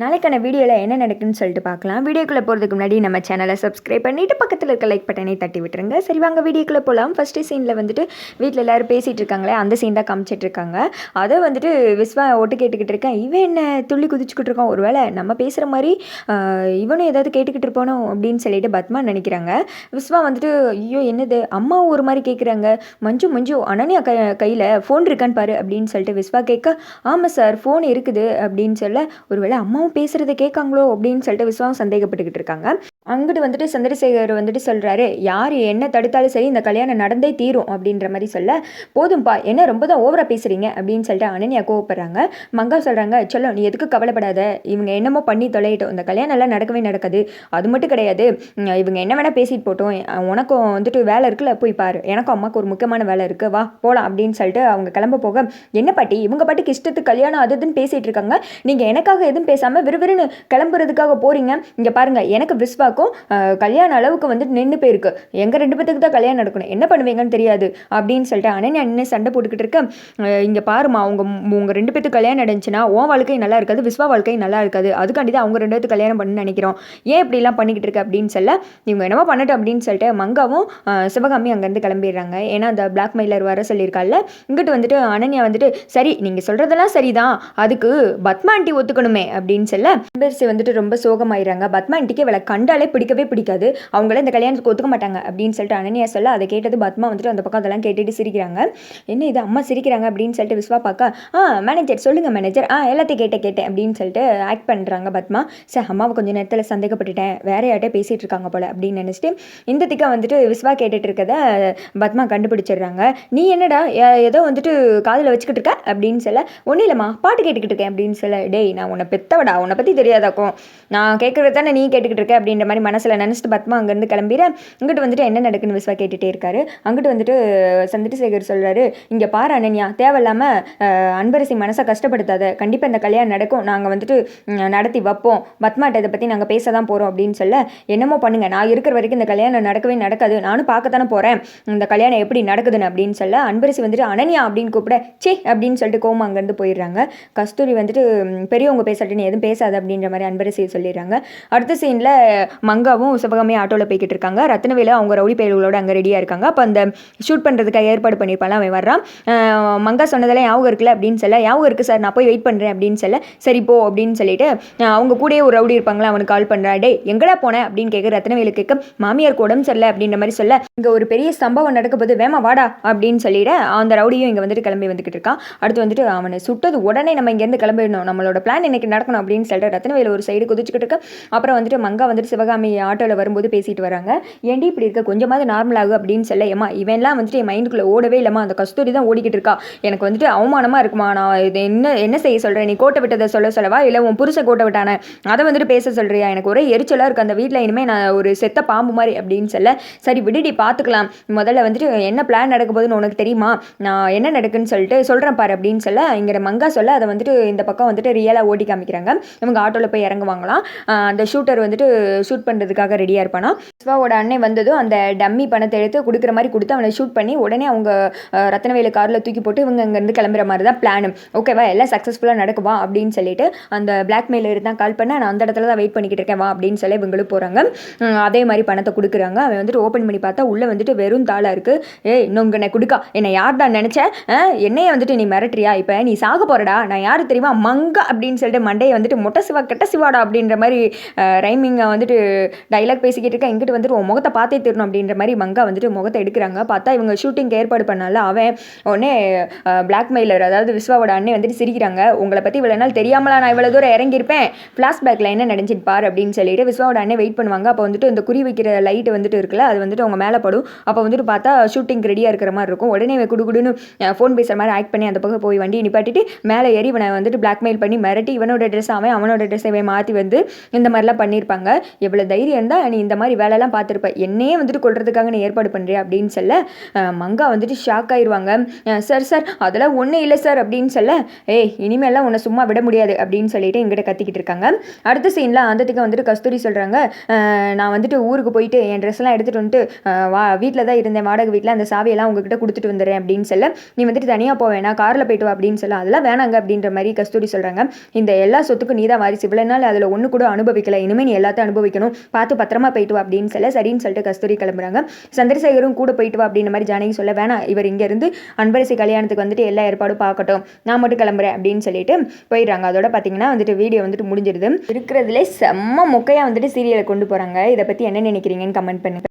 நாளைக்கான வீடியோவில் என்ன நடக்குன்னு சொல்லிட்டு பார்க்கலாம். வீடியோக்குள்ளே போகிறதுக்கு முன்னாடி நம்ம சேனலை சப்ஸ்கிரைப் பண்ணிவிட்டு பக்கத்தில் இருக்க லைக் பட்டனை தட்டி விட்டுருங்க. சரி வாங்க வீடியோக்குள்ளே போகலாம் ஃபஸ்ட்டு சீனில் வந்துட்டு வீட்டில் எல்லோரும் பேசிகிட்டு இருக்காங்களே அந்த சீன் தான் காமிச்சிட்டு இருக்காங்க. அதை வந்துட்டு விஸ்வா ஓட்டு கேட்டுக்கிட்டு இருக்கேன் இவன் என்ன துள்ளி குதிச்சுக்கிட்டு இருக்கான்? ஒருவேளை நம்ம பேசுகிற மாதிரி இவனும் ஏதாவது கேட்டுக்கிட்டு இருப்பானோ அப்படின்னு சொல்லிட்டு பத்மா நினைக்கிறாங்க. விஸ்வா வந்துட்டு ஐயோ என்னது? அம்மாவும் ஒரு மாதிரி கேட்குறாங்க மஞ்சு மஞ்சு அனன்யா க கையில் ஃபோன் இருக்கான்னு பாரு அப்படின்னு சொல்லிட்டு விஸ்வா கேட்க ஆமாம் சார் ஃபோன் இருக்குது அப்படின்னு சொல்ல ஒருவேளை அம்மா அம்மாவும் பேசுகிறத கேட்காங்களோ அப்படின்னு சொல்லிட்டு விஸ்வாவும் சந்தேகப்பட்டுக்கிட்டு இருக்காங்க. அங்கிட்டு வந்துட்டு சந்திரசேகர் வந்துட்டு சொல்கிறாரு யார்? என்ன தடுத்தாலும் சரி இந்த கல்யாணம் நடந்தே தீரும் அப்படின்ற மாதிரி சொல்ல போதும்பா என்ன ரொம்ப தான் ஓவராக பேசுகிறீங்க அப்படின்னு சொல்லிட்டு அனன்யா கோவப்படுறாங்க. மங்கா சொல்கிறாங்க சொல்ல நீ எதுக்கு கவலைப்படாத. இவங்க என்னமோ பண்ணி தொலையிட்டோம். இந்த கல்யாணம் எல்லாம் நடக்கவே நடக்காது. அது மட்டும் கிடையாது. இவங்க என்ன வேணால் பேசிட்டு போட்டோம். உனக்கும் வந்துட்டு வேலை இருக்குல்ல போய் பாரு. எனக்கும் அம்மாவுக்கு ஒரு முக்கியமான வேலை இருக்குது வா போகலாம் அப்படின்னு சொல்லிட்டு அவங்க கிளம்ப போக என்ன பாட்டி? இவங்க பாட்டுக்கு இஷ்டத்துக்கு கல்யாணம் அது இதுன்னு பேசிகிட்டு இருக்காங்க. நீங்கள் எனக்காக எதுவும் பேசாமல் விறுவிறுன்னு கிளம்புறதுக்காக போகிறீங்க இங்கே பாருங்கள் எனக்கு விஸ்வாக்கும் கல்யாண அளவுக்கு வந்துட்டு நின்று போயிருக்கு. எங்கள் ரெண்டு பேத்துக்கு தான் கல்யாணம் நடக்கணும். என்ன பண்ணுவீங்கன்னு தெரியாது அப்படின்னு சொல்லிட்டு அனன்யா நின்று சண்டை போட்டுக்கிட்டு இருக்கேன் இங்கே பாருமா அவங்க உங்கள் ரெண்டு பேத்துக்கு கல்யாணம் நடந்துச்சுன்னா உன் வாழ்க்கை நல்லா இருக்காது விஸ்வா வாழ்க்கை நல்லா இருக்காது. அதுக்காண்டி தான் அவங்க ரெண்டு பேத்துக்கு கல்யாணம் பண்ணு நினைக்கிறோம். ஏன் இப்படிலாம் பண்ணிக்கிட்டு இருக்க அப்படின்னு சொல்ல இவங்க என்னமோ பண்ணட்டும் அப்படின்னு சொல்லிட்டு மங்காவும் சிவகாமி அங்கேருந்து கிளம்பிடுறாங்க. ஏன்னா அந்த பிளாக் மெயிலர் வர சொல்லியிருக்கால இங்கிட்டு வந்துட்டு அனன்யா வந்துட்டு சரி நீங்கள் சொல்கிறதெல்லாம் சரிதான். அதுக்கு பத்மாண்டி ஒத்துக்கணுமே அப்படின்னு சொல்ல. அன்பரசி வந்துட்டு ரொம்ப சோகமாயிடுறாங்க பத்மா ஆண்டிக்கு இவளை கண்டாலே பிடிக்கவே பிடிக்காது. அவங்கள இந்த கல்யாணத்துக்கு ஒத்துக்க மாட்டாங்க அப்படின்னு சொல்லிட்டு அனன்யா சொல்ல அதை கேட்டது பத்மா வந்துட்டு அந்த பக்கம் அதெல்லாம் கேட்டுட்டு சிரிக்கிறாங்க. என்ன இது அம்மா சிரிக்கிறாங்க? அப்படின்னு சொல்லிட்டு விஸ்வா பார்க்க ஆ மேனேஜர் சொல்லுங்கள் மேனேஜர் ஆ எல்லாத்தையும் கேட்டேன் கேட்டேன் அப்படின்னு சொல்லிட்டு ஆக்ட் பண்ணுறாங்க பத்மா. சார் அம்மாவை கொஞ்சம் நேரத்தில் சந்தேகப்பட்டுட்டேன். வேற யார்ட்டே பேசிகிட்டு இருக்காங்க போல அப்படின்னு நினச்சிட்டு இந்த திக்கா வந்துட்டு விஸ்வா கேட்டுட்டு இருக்கத பத்மா கண்டுபிடிச்சிடுறாங்க. நீ என்னடா ஏதோ வந்துட்டு காதில் வச்சுக்கிட்டு இருக்க? அப்படின்னு சொல்ல ஒன்றும் இல்லைம்மா பாட்டு கேட்டுக்கிட்டு இருக்கேன் அப்படின்னு சொல்ல டேய் நான் உன்னை பெத்தவடா உன்னை பற்றி தெரியாதாக்கும். நான் கேட்குறது தானே நீ கேட்டுக்கிட்டு இருக்க அப்படின்ற மாதிரி மனசில் நினச்சிட்டு பத்மா அங்கேருந்து கிளம்பிட இங்கிட்டு வந்துட்டு என்ன நடக்குன்னு விஸ்வா கேட்டுகிட்டே இருக்காரு. அங்கிட்டு வந்துட்டு சந்திரசேகர் சொல்கிறாரு இங்கே பாரு அனன்யா தேவையில்லாமல் அன்பரசி மனசை கஷ்டப்படுத்தாத. கண்டிப்பாக இந்த கல்யாணம் நடக்கும். நாங்கள் வந்துட்டு நடத்தி வைப்போம். பத்மாட்ட இதை பற்றி நாங்கள் பேச தான் போகிறோம் அப்படின்னு சொல்ல என்னமோ பண்ணுங்கள் நான் இருக்கிற வரைக்கும் இந்த கல்யாணம் நடக்கவே நடக்காது. நானும் பார்க்க தானே போகிறேன் இந்த கல்யாணம் எப்படி நடக்குதுன்னு அப்படின்னு சொல்ல அன்பரசி வந்துட்டு அனன்யா அப்படின்னு கூப்பிட சே அப்படின்னு சொல்லிட்டு கோமா அங்கேருந்து போயிடுறாங்க. கஸ்தூரி வந்துட்டு பெரியவங்க பேசட்டுன்னு எதுவும் எதுவும் பேசாத அப்படின்ற மாதிரி அன்பரசியை சொல்லிடுறாங்க. அடுத்த சீனில் மங்காவும் சிவகாமியும் ஆட்டோவில் போய்கிட்டு இருக்காங்க. ரத்னவேலு அவங்க ரவுடி பயல்களோட அங்கே ரெடியாக இருக்காங்க. அப்போ அந்த ஷூட் பண்ணுறதுக்காக ஏற்பாடு பண்ணியிருப்பான் அவன் வர்றான். மங்கா சொன்னதெல்லாம் ஞாபகம் இருக்குல்ல அப்படின்னு சொல்ல ஞாபகம் இருக்குது சார் நான் போய் வெயிட் பண்ணுறேன் அப்படின்னு சொல்ல சரி போ அப்படின்னு சொல்லிட்டு அவங்க கூடயே ஒரு ரவுடி இருப்பாங்களா அவனுக்கு கால் பண்ணுறா டே எங்கடா போனேன் அப்படின்னு கேட்க ரத்னவேலு கேட்க மாமியாருக்கு உடம்பு சரியில்லை அப்படின்ற மாதிரி சொல்ல இங்கே ஒரு பெரிய சம்பவம் நடக்க போது வேமா வாடா அப்படின்னு சொல்லிட்டு அந்த ரவுடியும் இங்கே வந்துட்டு கிளம்பி வந்துக்கிட்டு இருக்கான். அடுத்து வந்துட்டு அவனை சுட்டது உடனே நம்ம இங்கேருந்து கிளம்பிடணும். நம்மளோட பிளான் இன்னைக்கு நடக்கணும் அப்படின்னு அப்படின்னு சொல்லிட்டு ரத்னவேலு ஒரு சைடு குதிச்சுக்கிட்டு இருக்க. அப்புறம் வந்துட்டு மங்கா வந்துட்டு சிவகாமி ஆட்டோவில் வரும்போது பேசிட்டு வராங்க. ஏன்டி இப்படி இருக்க? கொஞ்சமாவது நார்மல் ஆகும் அப்படின்னு சொல்ல ஏமா இவன்லாம் வந்துட்டு என் மைண்டுக்குள்ளே ஓடவே இல்லைம்மா. அந்த கஸ்தூரி தான் ஓடிக்கிட்டு இருக்கா. எனக்கு வந்துட்டு அவமானமாக இருக்குமா? நான் இது என்ன என்ன செய்ய சொல்கிறேன் நீ கோட்டை விட்டதை சொல்ல சொல்லவா? இல்லை உன் புருஷ கோட்டை விட்டானே? அதை வந்துட்டு பேச சொல்கிறியா எனக்கு ஒரே எரிச்சலாக இருக்குது அந்த வீட்டில் இனிமேல் நான் ஒரு செத்த பாம்பு மாதிரி அப்படின்னு சொல்ல சரி விடுடி பார்த்துக்கலாம் முதல்ல வந்துட்டு என்ன பிளான் நடக்க போகுதுன்னு உனக்கு தெரியுமா? நான் என்ன நடக்குன்னு சொல்லிட்டு சொல்கிறேன் பாரு அப்படின்னு சொல்ல இங்கே மங்கா சொல்ல அதை வந்துட்டு இந்த பக்கம் வந்துட்டு ரியலாக ஓட்டி காமிக்கிறாங்க. இவங்க ஆட்டோவில் போய் இறங்குவாங்களாம். அந்த ஷூட்டர் வந்துட்டு ஷூட் பண்ணுறதுக்காக ரெடியாக இருப்பானா சிவாவோட அண்ணன் வந்ததும் அந்த டம்மி பணத்தை எடுத்து கொடுக்குற மாதிரி கொடுத்து அவனை ஷூட் பண்ணி உடனே அவங்க ஆஹ் ரத்னவேலு காரில் தூக்கி போட்டு இவங்க அங்கேருந்து கிளம்புற மாதிரி தான் பிளான். ஓகேவா எல்லாம் சக்ஸஸ்ஃபுல்லாக நடக்குவா அப்படின்னு சொல்லிட்டு அந்த பிளாக்மெயிலர் தான் கால் பண்ண நான் அந்த இடத்துல தான் வெயிட் பண்ணிக்கிட்டு இருக்கேன் வா அப்படின்னு சொல்லி இவங்களும் போகிறாங்க அதே மாதிரி பணத்தை கொடுக்குறாங்க. அவன் வந்துட்டு ஓப்பன் பண்ணி பார்த்தா உள்ளே வந்துட்டு வெறும் தாளாக இருக்குது ஏ இன்னும் கொடுக்கா. என்னை யார் தான் நினச்சேன் என்னையே வந்துட்டு நீ மிரட்டுறியா? இப்போ நீ சாக போறடா. நான் யார் தெரியுமா? மங்கா அப்படின்னு சொல்லிட்டு மண்டையை வந்துட்டு மொட்டை சிவா கெட்ட சிவாடா அப்படின்ற மாதிரி ரைமிங்கை வந்துட்டு டைலாக் பேசிக்கிட்டு இருக்கேன் இங்கிட்டு வந்துட்டு உன் முகத்தை பார்த்தே தீரணும் அப்படின்ற மாதிரி மங்கா வந்துட்டு முகத்தை எடுக்கிறாங்க. பார்த்தா இவங்க ஷூட்டிங்க்கு ஏற்பாடு பண்ணால அவன் உடனே பிளாக்மெயிலர் அதாவது விஸ்வாவோட அண்ணே வந்துட்டு சிரிக்கிறாங்க. உங்களை பற்றி இவ்வளோ நாள் தெரியாமலா நான் இவ்வளோ தூரம் இறங்கியிருப்பேன்? ஃப்ளாஷ்பேக்கில் என்ன நடந்துச்சு பார் அப்படின்னு சொல்லிட்டு விஸ்வாவோட அண்ணன் வெயிட் பண்ணுவாங்க. அப்போ வந்துட்டு இந்த குறி வைக்கிற லைட் வந்துட்டு இருக்குல்ல அது வந்துட்டு அவங்க மேலே படும். அப்போ வந்துட்டு பார்த்தா ஷூட்டிங் ரெடியாக இருக்கிற மாதிரி இருக்கும். உடனே குடுகுடுன்னு ஃபோன் பேசுகிற மாதிரி ஆக்ட் பண்ணி அந்த பக்கம் போய் வண்டியை நிப்பாட்டிட்டு மேலே ஏறி இவனை வந்துட்டு பிளாக்மெயில் பண்ணி மிரட்டி இவனோட ட்ரெஸ் அவன் அவனோட ட்ரெஸ் மாற்றி வந்து இந்த மாதிரிலாம் பண்ணியிருப்பாங்க எவ்வளோ தைரியம் இருந்தால் நீ இந்த மாதிரி வேலைலாம் பார்த்துருப்ப. என்னையே வந்துட்டு கொள்றதுக்காக நீ ஏற்பாடு பண்ணுறேன் அப்படின்னு சொல்ல மங்கா வந்துட்டு ஷாக் ஆயிடுவாங்க சார் சார் அதெல்லாம் ஒன்றும் இல்லை சார் அப்படின்னு சொல்ல ஏய் இனிமேலாம் உன்னை சும்மா விட முடியாது அப்படின்னு சொல்லிட்டு எங்கிட்ட கத்திக்கிட்டு இருக்காங்க. அடுத்த சீனில் அந்தத்துக்கு வந்துட்டு கஸ்தூரி சொல்கிறாங்க நான் வந்துட்டு ஊருக்கு போயிட்டு என் ட்ரெஸ்லாம் எடுத்துகிட்டு வந்துட்டு வா வீட்டில் தான் இருந்தேன். வாடகை வீட்டில் அந்த சாவியெல்லாம் உங்ககிட்ட கொடுத்துட்டு வந்துடுறேன் அப்படின்னு சொல்ல நீ வந்துட்டு தனியாக போவேன் நான் காரில் போயிட்டு வா அப்படின்னு சொல்ல அதெல்லாம் வேணாங்க அப்படின்ற மாதிரி கஸ்தூரி சொல்கிறாங்க இந்த எல்லா சொத்து குடும்பத்துக்கும் நீ தான் வாரிசு. இவ்வளோ நாள் அதில் ஒன்று கூட அனுபவிக்கல. இனிமேல் நீ எல்லாத்தையும் அனுபவிக்கணும். பார்த்து பத்திரமா போயிட்டு வா அப்படின்னு சொல்ல சரின்னு சொல்லிட்டு கஸ்தூரி கிளம்புறாங்க. சந்திரசேகரும் கூட போயிட்டு வா அப்படின்ற மாதிரி ஜானகி சொல்ல வேணாம் இவர் இங்கேருந்து அன்பரசி கல்யாணத்துக்கு வந்துட்டு எல்லா ஏற்பாடும் பார்க்கட்டும். நான் மட்டும் கிளம்புறேன் அப்படின்னு சொல்லிட்டு போயிடுறாங்க. அதோட பார்த்தீங்கன்னா வந்துட்டு வீடியோ வந்துட்டு முடிஞ்சிருது. இருக்கிறதுலே செம்ம மொக்கையாக வந்துட்டு சீரியலை கொண்டு போகிறாங்க இதை பற்றி என்ன நினைக்கிறீங்கன்னு கமெண்ட் பண்ணுங்கள்